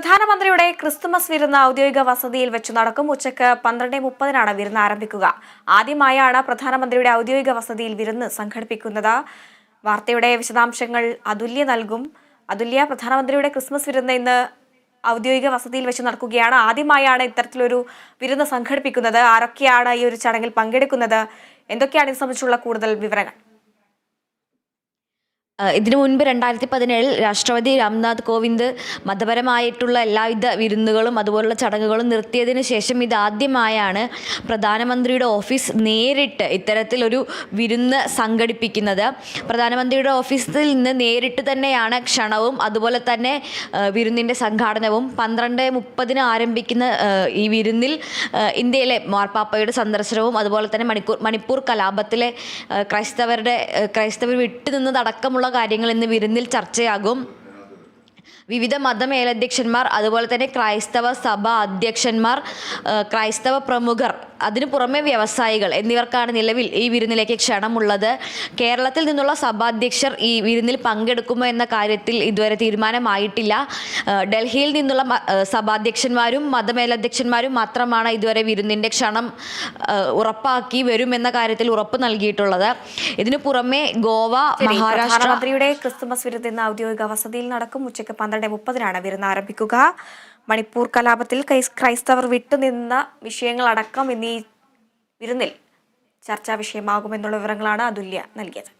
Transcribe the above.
പ്രധാനമന്ത്രിയുടെ ക്രിസ്തുമസ് വിരുന്ന് ഔദ്യോഗിക വസതിയിൽ വെച്ച് നടക്കും. ഉച്ചയ്ക്ക് പന്ത്രണ്ട് മുപ്പതിനാണ് വിരുന്ന് ആരംഭിക്കുക. ആദ്യമായാണ് പ്രധാനമന്ത്രിയുടെ ഔദ്യോഗിക വസതിയിൽ വിരുന്ന് സംഘടിപ്പിക്കുന്നത്. വാർത്തയുടെ വിശദാംശങ്ങൾ അതുല്യ നൽകും. അതുല്യ പ്രധാനമന്ത്രിയുടെ ക്രിസ്മസ് വിരുന്ന് ഇന്ന് ഔദ്യോഗിക വസതിയിൽ വെച്ച് നടക്കുകയാണ്. ആദ്യമായാണ് ഇത്തരത്തിലൊരു വിരുന്ന് സംഘടിപ്പിക്കുന്നത്. ആരൊക്കെയാണ് ഈ ഒരു ചടങ്ങിൽ പങ്കെടുക്കുന്നത്? എന്തൊക്കെയാണ് ഇത് സംബന്ധിച്ചുള്ള കൂടുതൽ വിവരങ്ങൾ? ഇതിനു മുൻപ് രണ്ടായിരത്തി പതിനേഴിൽ രാഷ്ട്രപതി രാംനാഥ് കോവിന്ദ് മതപരമായിട്ടുള്ള എല്ലാവിധ വിരുന്നുകളും അതുപോലുള്ള ചടങ്ങുകളും നിർത്തിയതിന് ശേഷം ഇതാദ്യമായാണ് പ്രധാനമന്ത്രിയുടെ ഓഫീസ് നേരിട്ട് ഇത്തരത്തിലൊരു വിരുന്ന് സംഘടിപ്പിക്കുന്നത്. പ്രധാനമന്ത്രിയുടെ ഓഫീസിൽ നിന്ന് നേരിട്ട് തന്നെയാണ് ക്ഷണവും അതുപോലെ തന്നെ വിരുന്നിന്റെ സംഘാടനവും. പന്ത്രണ്ട് മുപ്പതിന് ആരംഭിക്കുന്ന ഈ വിരുന്നിൽ ഇന്ത്യയിലെ മാർപ്പാപ്പയുടെ സന്ദർശനവും അതുപോലെ തന്നെ മണിക്കൂർ മണിപ്പൂർ കലാപത്തിലെ ക്രൈസ്തവരുടെ ക്രൈസ്തവർ വിട്ടുനിന്നതടക്കമുള്ള കാര്യങ്ങൾ ഇന്ന് വിരുന്നിൽ ചർച്ചയാകും. വിവിധ മതമേലധ്യക്ഷന്മാർ അതുപോലെ തന്നെ ക്രൈസ്തവ സഭ അധ്യക്ഷന്മാർ ക്രൈസ്തവ പ്രമുഖർ അതിനു പുറമെ വ്യവസായികൾ എന്നിവർക്കാണ് നിലവിൽ ഈ വിരുന്നിലേക്ക് ക്ഷണമുള്ളത്. കേരളത്തിൽ നിന്നുള്ള സഭാധ്യക്ഷർ ഈ വിരുന്നിൽ പങ്കെടുക്കുമോ എന്ന കാര്യത്തിൽ ഇതുവരെ തീരുമാനമായിട്ടില്ല. ഡൽഹിയിൽ നിന്നുള്ള സഭാധ്യക്ഷന്മാരും മതമേലധ്യക്ഷന്മാരും മാത്രമാണ് ഇതുവരെ വിരുന്നിന്റെ ക്ഷണം ഉറപ്പാക്കി വരുമെന്ന കാര്യത്തിൽ ഉറപ്പ് നൽകിയിട്ടുള്ളത്. ഇതിനു പുറമെ ഗോവ മഹാരാഷ്ട്രയുടെ മഹാരാഷ്ട്ര ക്രിസ്തുമസ് വിരുന്ന് എന്ന ഔദ്യോഗിക വസതിയിൽ നടക്കും. ഉച്ചയ്ക്ക് പന്ത്രണ്ട് മുപ്പതിനാണ് വിരുന്ന് ആരംഭിക്കുക. മണിപ്പൂർ കലാപത്തിൽ ക്രൈസ്തവർ വിട്ടുനിന്ന വിഷയങ്ങളടക്കം എന്നീ വിരുന്നിൽ ചർച്ചാ വിഷയമാകുമെന്നുള്ള വിവരങ്ങളാണ് അതുല്യ നൽകിയത്.